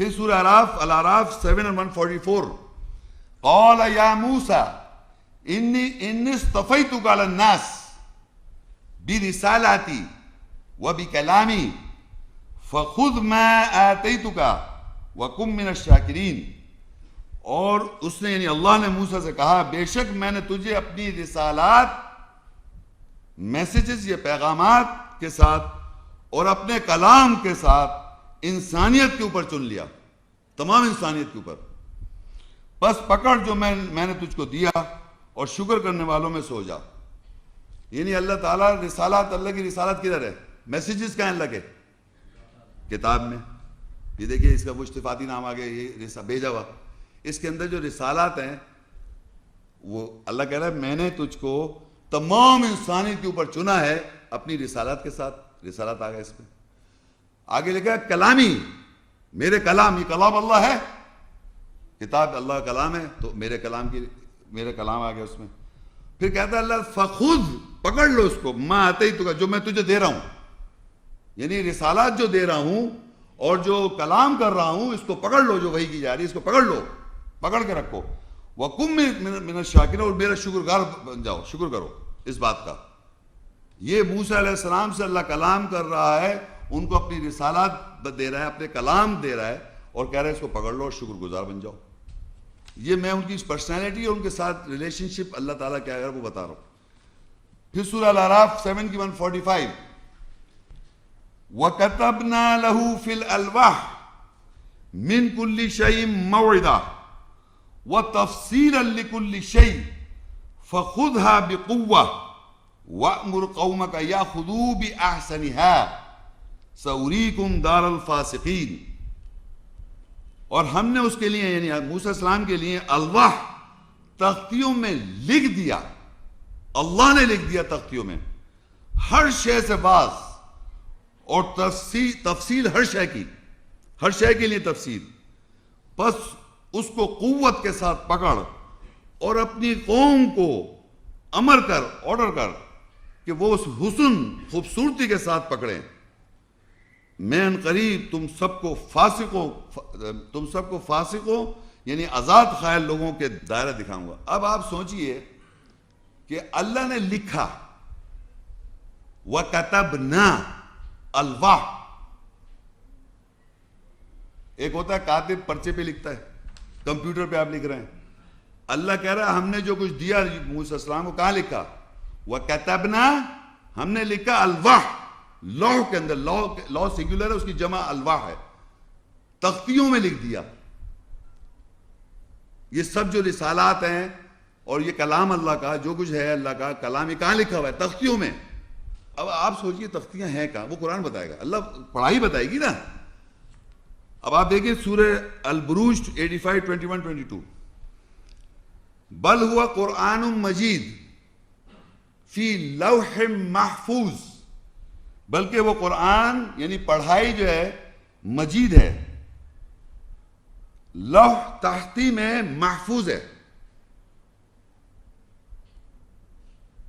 پھر سورہ عراف العراف 7 and 144 قال یا موسیٰ، انی انی استفیتک علی الناس برسالاتی وبکلامی، فخذ ما آتیتک وکم من الشاکرین. اور اس نے یعنی اللہ نے موسیٰ سے کہا، بے شک میں نے تجھے اپنی رسالات میسیجز یا پیغامات کے ساتھ اور اپنے کلام کے ساتھ انسانیت کے اوپر چن لیا، تمام انسانیت کے اوپر۔ بس پکڑ جو میں میں نے تجھ کو دیا اور شکر کرنے والوں میں سو جا۔ یعنی اللہ تعالیٰ رسالات، اللہ کی رسالت کدھر ہے؟ میسیجز کہاں اللہ کے کتاب میں۔ یہ دیکھیے، اس کا مشتفاتی نام آگے، یہ بھیجا ہوا۔ اس کے اندر جو رسالات ہیں، وہ اللہ کہہ رہا ہے، میں نے تجھ کو تمام انسانیت کے اوپر چنا ہے، اپنی رسالات کے ساتھ۔ رسالات آ گئے اس میں۔ آگے لکھا کلامی. میرے کلام، یہ کلام اللہ ہے. کتاب اللہ کا کلام ہے، تو میرے کلام کی، میرے کلام آ گیا اس میں. پھر کہتا ہے اللہ فخود پکڑ لو اس کو. ماں آتے ہی تو جو میں تجھے دے رہا ہوں. یعنی رسالات جو دے رہا ہوں اور جو کلام کر رہا ہوں، اس کو پکڑ لو جو وہی کی جا رہی ہے، اس کو پکڑ لو. پکڑ کے رکھو. وہ کم میں شاکر اور میرا شکر گار بن جاؤ. شکر کرو اس بات کا. یہ موسیٰ علیہ السلام سے اللہ کلام کر رہا ہے ان کو اپنی رسالات دے رہا ہے، اپنے کلام دے رہا ہے اور کہہ رہا ہے اس کو پکڑ لو اور شکر گزار بن جاؤ۔ یہ میں ان کی پرسنالٹی اور ان کے ساتھ ریلیشن شپ اللہ تعالیٰ کیا ہے وہ بتا رہا ہوں۔ پھر سورہ العراف سیون کی ون فورٹی فائیو وَكَتَبْنَا لَهُ فِي الْأَلْوَحِ مِن كُلِّ شَيْءٍ مَوْعِدًا وَتَفْصِيلًا لِكُلِّ شَيْءٍ فَخُذْهَا بِقُوَّةٍ وَأْمُرْ قَوْمَكَ يَأْخُذُوا بِأَحْسَنِهَا۔ سَأُرِيكُمْ دَارَ الْفَاسِقِينَ۔ اور ہم نے اس کے لیے یعنی موسیٰ السلام کے لیے الواح تختیوں میں لکھ دیا۔ اللہ نے لکھ دیا تختیوں میں۔ ہر شے سے باز۔ اور تفصیل تفصیل ہر شے کی۔ ہر شے کے لیے تفصیل۔ بس اس کو قوت کے ساتھ پکڑ۔ اور اپنی قوم کو امر کر آرڈر کر کہ وہ اس حسن، خوبصورتی کے ساتھ پکڑیں۔ میں ان قریب تم سب کو فاسقوں تم سب کو فاسقوں یعنی آزاد خیال لوگوں کے دائرہ دکھاؤں گا۔ اب آپ سوچئے کہ اللہ نے لکھا، وَكَتَبْنَا الواح ایک ہوتا ہے، کاتب پرچے پہ لکھتا ہے، کمپیوٹر پہ آپ لکھ رہے ہیں۔ اللہ کہہ رہا ہے، ہم نے جو کچھ دیا، موسیٰ السلام کو کہاں لکھا؟ وَكَتَبْنَا، ہم نے لکھا الواح لوح کے اندر لوح سنگولر ہے، اس کی جمع الواح ہے۔ تختیوں میں لکھ دیا۔ یہ سب جو رسالات ہیں اور یہ کلام اللہ کا، جو کچھ ہے اللہ کا، کلام یہ کہاں لکھا ہوا ہے؟ تختیوں میں۔ اب آپ سوچئے تختیاں ہیں کہاں؟ وہ قرآن بتائے گا۔ اللہ پڑھائی بتائے گی نا۔ اب آپ دیکھیں سورہ البروج 85 21 22 بل ہوا قرآن مجید فی لوح محفوظ۔ بلکہ وہ قرآن یعنی پڑھائی جو ہے، مجید ہے۔ لوح تحتی میں محفوظ ہے۔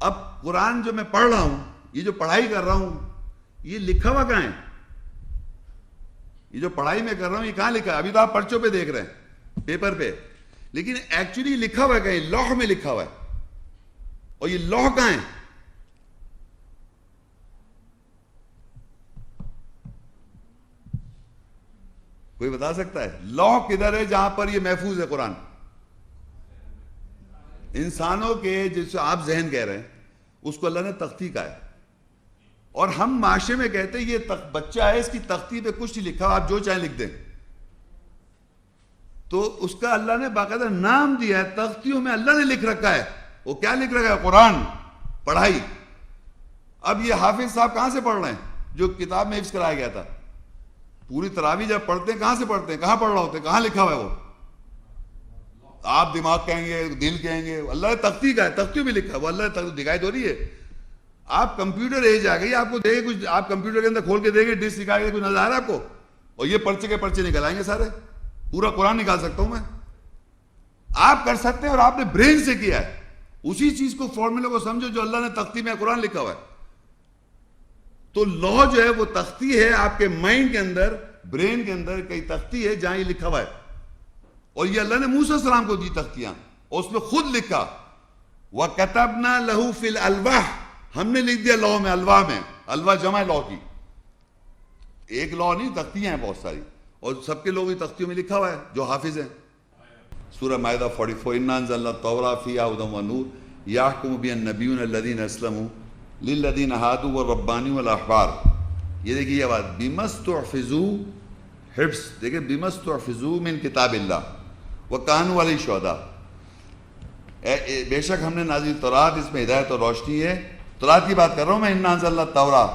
اب قرآن جو میں پڑھ رہا ہوں، یہ جو پڑھائی کر رہا ہوں، یہ لکھا ہوا کہاں ہے؟ یہ جو پڑھائی میں کر رہا ہوں، یہ کہاں لکھا ہے؟ ابھی تو آپ پرچوں پہ دیکھ رہے ہیں، پیپر پہ۔ لیکن ایکچولی لکھا ہوا ہے کہیں، لوح میں لکھا ہوا ہے۔ اور یہ لوح کہاں ہے؟ کوئی بتا سکتا ہے؟ لوح کدھر ہے جہاں پر یہ محفوظ ہے قرآن۔ انسانوں کے جس آپ ذہن کہہ رہے ہیں، اس کو اللہ نے تختی کا ہے۔ اور ہم معاشرے میں کہتے ہیں، یہ بچہ ہے، اس کی تختی پہ کچھ نہیں لکھا، آپ جو چاہیں لکھ دیں۔ تو اس کا اللہ نے باقاعدہ نام دیا ہے، تختیوں میں اللہ نے لکھ رکھا ہے۔ وہ کیا لکھ رکھا ہے؟ قرآن، پڑھائی۔ اب یہ حافظ صاحب کہاں سے پڑھ رہے ہیں؟ جو کتاب میں حفظ کرایا گیا تھا۔ پوری تراوی جب پڑھتے ہیں، کہاں سے پڑھتے ہیں؟ کہاں پڑھ رہا ہوتے ہیں کہاں لکھا ہوا ہے وہ؟ آپ دماغ کہیں گے، دل کہیں گے، اللہ تختی کا ہے تختی میں لکھا ہے، وہ اللہ دکھائی دو رہی ہے۔ آپ کمپیوٹر ایج آ گئی، آپ کو دیکھے کچھ، آپ کمپیوٹر کے اندر کھول کے دیکھے ڈش نکال کے کچھ نظر آ رہا ہے آپ کو؟ اور یہ پرچے کے پرچے نکل آئیں گے سارے۔ پورا قرآن نکال سکتا ہوں میں۔ آپ کر سکتے ہیں اور آپ نے برین سے کیا ہے۔ اسی چیز کو فارمولہ کو سمجھو جو اللہ نے تختی میں قرآن لکھا ہوا ہے۔ تو لو جو ہے وہ تختی ہے آپ کے مائنڈ کے اندر برین کے اندر کئی تختی ہے جہاں یہ لکھا ہوا ہے۔ اور یہ اللہ نے موسیٰ السلام کو دی تختیاں۔ اور اس میں خود لکھا، وَكَتَبْنَا لَهُ فِي الْأَلْوَحِ ہم نے لکھ دیا لو میں الواح میں۔ الواح جمع ہے لو کی۔ ایک لو نہیں، تختیاں ہیں بہت ساری۔ اور سب کے لوگ یہ تختیوں میں لکھا ہوا ہے، جو حافظ ہیں۔ سورہ معدہ 44 اِنَّا انزلنا التوراة فِيهَا هُدًى وَنُورٌ۔ يَحْكُمُ بِهَا النَّبِيُّونَ الَّذِينَ أَسْلَمُوا لِلَّذِينَ هَادُوا وَالرَّبَّانِيُّ وَالْأَحْبَارُ یہ دیکھیے یہ بات بیمس بِمَسْتُحْفِظُوا حفظ دیکھیں بیمس بِمَسْتُحْفِظُوا مِن کتاب اللہ. وَقَانُوا عَلَيْهِ شُهَدَاءَ بے شک ہم نے نازل تورات، اس میں ہدایت اور روشنی ہے. تورات کی بات کر رہا ہوں میں، اِنَّا انزلنا التوراة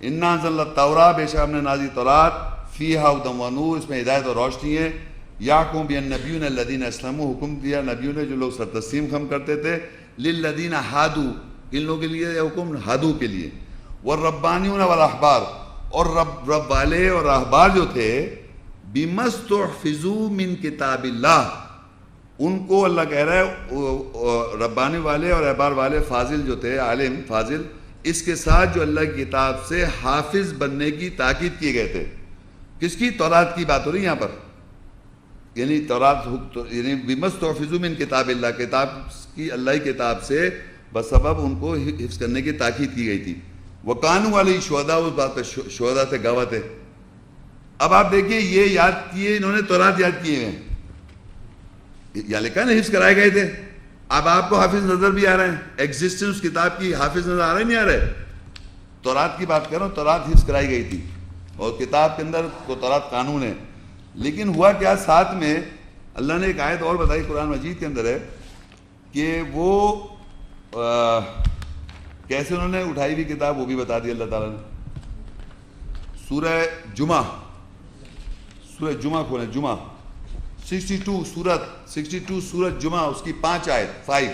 اِنَّا انزلنا التوراة بے شک ہم نے نازل تورات. فِيهَا هُدًى وَنُورٌ، اس میں ہدایت اور روشنی ہے. یاقوم بین نبیون الذین اسلم حکم دیا نبیوں نے جو لوگ سر تسلیم خم کرتے تھے. للذین ہادو ان لوگوں کے لیے حکم، ہادو کے لیے۔ والربانیون والاحبار اور رب رب والے اور احبار جو تھے بمستحفظو من کتاب اللہ ان کو اللہ کہہ رہا ہے ربانی والے اور احبار والے فاضل جو تھے، عالم، فاضل، اس کے ساتھ جو اللہ کی کتاب سے حافظ بننے کی تاکید کیے گئے تھے۔ کس کی؟ تورات کی بات ہو رہی ہے یہاں پر۔ یعنی تورات یعنی بمس توفظو من کتاب اللہ کتاب کی، اللہ کی کتاب سے بسبب ان کو حفظ کرنے کی تاکید کی گئی تھی۔ وہ قانون والی شہدا اس بات پہ شہدا تھے گواہ تھے۔ اب آپ دیکھیے، یہ یاد کیے، انہوں نے تورات یاد کیے ہیں۔ یا لکھا نا حفظ کرائے گئے تھے؟ اب آپ کو حافظ نظر بھی آ رہے ہیں۔ ایگزسٹنس کتاب کی حافظ نظر آ رہے نہیں آ رہے؟ تورات کی بات کرو، تورات حفظ کرائی گئی تھی۔ اور کتاب کے اندر تو تورات قانون ہے۔ لیکن ہوا کیا ساتھ میں؟ اللہ نے ایک آیت اور بتائی قرآن مجید کے اندر ہے کہ وہ کیسے انہوں نے اٹھائی ہوئی کتاب وہ بھی بتا دی اللہ تعالیٰ نے۔ سورہ جمعہ سورہ جمعہ کھولیں جمعہ۔ سکسٹی ٹو سورت، سکسٹی ٹو سورت جمعہ، اس کی پانچ آیت فائیو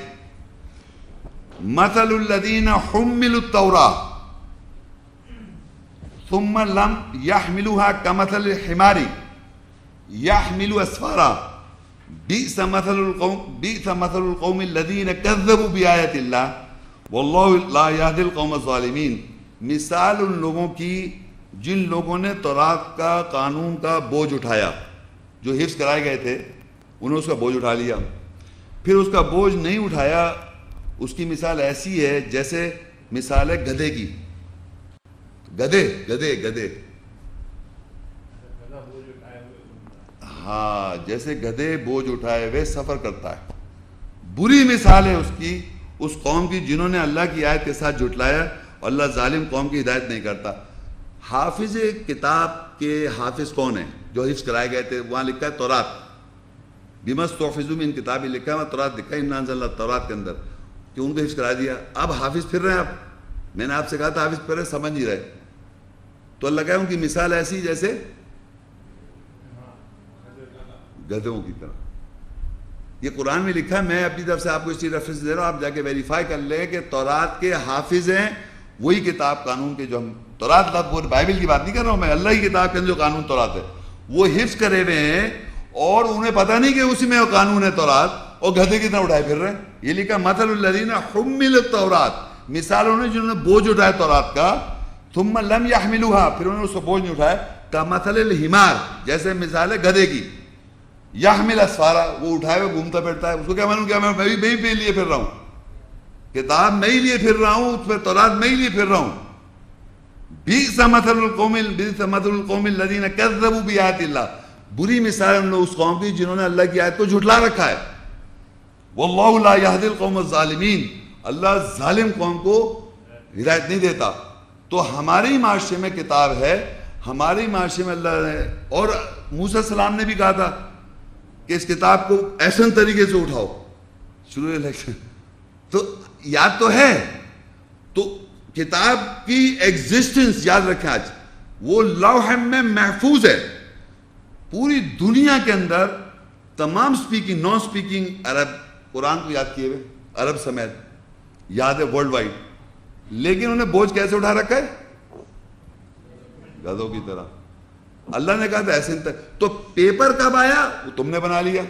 مثل الذین حملوا التوراة ثم لم يحملوها كمثل الحمار يحمل اسفارا بئس مثل القوم بئس مثل القوم الذين كذبوا بآيات الله. والله لا يهدي القوم الظالمين. مثال ان لوگوں کی جن لوگوں نے تورات کا قانون کا بوجھ اٹھایا، جو حفظ کرائے گئے تھے، انہوں نے اس کا بوجھ اٹھا لیا۔ پھر اس کا بوجھ نہیں اٹھایا، اس کی مثال ایسی ہے جیسے مثال ہے گدھے کی۔ گدھے گدھے گدھے۔ ہاں جیسے گدھے بوجھ اٹھائے ہوئے سفر کرتا ہے۔ بری مثال ہے اس کی، اس قوم کی جنہوں نے اللہ کی آیت کے ساتھ جھٹلایا اور اللہ ظالم قوم کی ہدایت نہیں کرتا۔ حافظ کتاب کے حافظ کون ہیں؟ جو حفظ کرائے گئے تھے، وہاں لکھا ہے تورات۔ بیمس توفظ میں ان کتابیں لکھا ہے، تورات لکھا ہے امنان اللہ تورات کے اندر۔ کہ ان کو حفظ کرا دیا۔ اب حافظ پھر رہے ہیں آپ۔ میں نے آپ سے کہا تھا حافظ پھر رہے، سمجھ نہیں رہے۔ تو اللہ کہا ان کی مثال ایسی، جیسے گدھوں کی طرح۔ یہ قرآن میں لکھا ہے، میں اپنی طرف سے آپ کو اس چیز ریفرنس دے رہا ہوں، آپ جا کے ویریفائی کر لیں کہ تورات کے حافظ ہیں، وہی کتاب قانون کے جو ہم تورات وہ بائبل کی بات نہیں کر رہا ہوں میں، اللہ کی کتاب کے اندر جو قانون تورات ہے، وہ حفظ کرے ہوئے ہیں اور انہیں پتہ نہیں کہ اسی میں قانون ہے تورات، اور گدھے کی طرح اٹھائے پھر رہے ہیں۔ یہ لکھا مثل الذین حمل التورات۔ مثال انہوں نے جنہوں نے بوجھ اٹھایا تورات کا، ثم لم يحملوها۔ پھر انہوں نے اس کو بوجھ نہیں اٹھایا۔ کا مثل الحمار، جیسے مثال ہے گدھے کی۔ یحمل اسفارا وہ اٹھائے ہوئے گھومتا پھرتا ہے، اس کو کیا معلوم، کیا میں بھی میں ہی لیے پھر رہا ہوں۔ کتاب میں ہی لیے پھر رہا ہوں، اس پہ تورات میں ہی لیے پھر رہا ہوں۔ بیس مثل القوم بیس مثل القوم الذین کذبوا بآیات اللہ۔ بری مثال ان لوگ اس قوم کی جنہوں نے اللہ کی آیت کو جھٹلا رکھا ہے۔ واللہ لا یہدی القوم الظالمین۔ اللہ ظالم قوم کو ہدایت نہیں دیتا۔ تو ہماری معاشرے میں کتاب ہے ہماری معاشرے میں اللہ نے، اور موسیٰ السلام نے بھی کہا تھا کہ اس کتاب کو ایسن طریقے سے اٹھاؤ۔ شروع الیکشن تو یاد تو ہے۔ تو کتاب کی ایگزسٹنس یاد رکھیں آج۔ وہ لوح میں محفوظ ہے۔ پوری دنیا کے اندر تمام سپیکنگ نان سپیکنگ عرب قرآن کو یاد کیے ہوئے، عرب سمیت۔ یاد ہے ورلڈ وائڈ لیکن انہیں بوجھ کیسے اٹھا رکھا ہے؟ گدوں کی طرح۔ اللہ نے کہا تھا ایسے تو پیپر کب آیا؟ وہ تم نے بنا لیا۔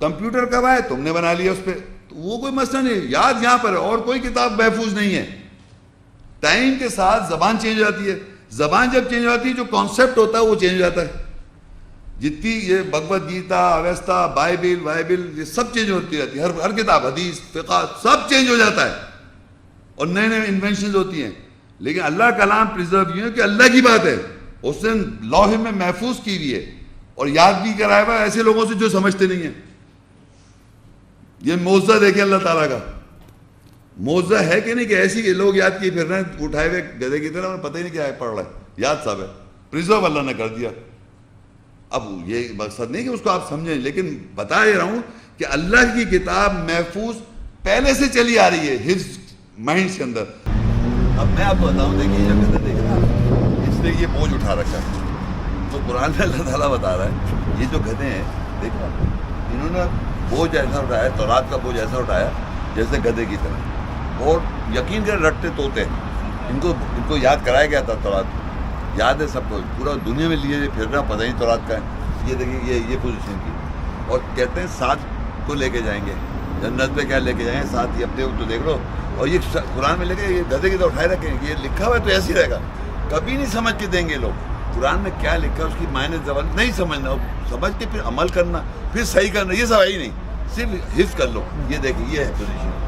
کمپیوٹر کب آیا؟ تم نے بنا لیا اس پہ۔ تو وہ کوئی مسئلہ نہیں۔ یاد یہاں پر ہے، اور کوئی کتاب محفوظ نہیں ہے۔ ٹائم کے ساتھ زبان چینج ہو جاتی ہے۔ زبان جب چینج ہوتی ہے، جو کانسیپٹ ہوتا ہے، وہ چینج ہو جاتا ہے۔ جتنی یہ بھگوت گیتا، اویستا، بائبل، وائبل، یہ سب چینج ہوتی رہتی ہے۔ ہر ہر کتاب، حدیث، فقہ، سب چینج ہو جاتا ہے۔ اور نئے نئے انوینشنز ہوتی ہیں۔ لیکن اللہ کلام پرزرو یہ ہے کہ اللہ کی بات ہے۔ اس نے لوہے میں محفوظ کی ہوئی ہے اور یاد بھی کرایا ہوا ایسے لوگوں سے جو سمجھتے نہیں ہیں۔ یہ موزہ دیکھیں اللہ تعالیٰ کا۔ موزہ ہے کہ نہیں کہ ایسی کہ لوگ یاد کیے پھر رہے ہیں، اٹھائے ہوئے گدے کی طرح، پتہ ہی نہیں کیا ہے، پڑھ رہا ہے یاد صاحب ہے۔ پرزرو اللہ نے کر دیا۔ اب یہ مقصد نہیں کہ اس کو آپ سمجھیں، لیکن بتا یہ رہا ہوں کہ اللہ کی کتاب محفوظ پہلے سے چلی آ رہی ہے، حفظ مائنڈ کے اندر۔ اب میں آپ کو بتاؤں دیکھیے یہ گدے دیکھ رہا اس نے یہ بوجھ اٹھا رکھا تو قرآن میں اللہ تعالیٰ بتا رہا ہے، یہ جو گدے ہیں دیکھا انہوں نے بوجھ ایسا اٹھایا، تورات کا بوجھ ایسا اٹھایا، جیسے گدے کی طرح۔ اور یقین کر رٹتے توتے ان کو ان کو یاد کرایا گیا تھا تورات۔ یاد ہے سب کو، پورا دنیا میں لیے پھر رہا، پتہ نہیں تورات کا ہے۔ یہ دیکھیے یہ یہ پوزیشن کی۔ اور کہتے ہیں، ساتھ کو لے کے جائیں گے۔ جنت پہ کیا لے کے جائیں؟ گے ساتھ ہی اپنے تو دیکھ لو۔ اور یہ قرآن میں لے کے یہ گدے کی تو اٹھائے رکھیں یہ لکھا ہوا ہے تو ایسے ہی رہے گا۔ کبھی نہیں سمجھ کے دیں گے لوگ۔ قرآن میں کیا لکھا اس کی معنی زبان نہیں سمجھنا۔ سمجھ کے پھر عمل کرنا، پھر صحیح کرنا، یہ سب ہی نہیں۔ صرف حفظ کر لو۔ یہ دیکھیں، یہ ہے پوزیشن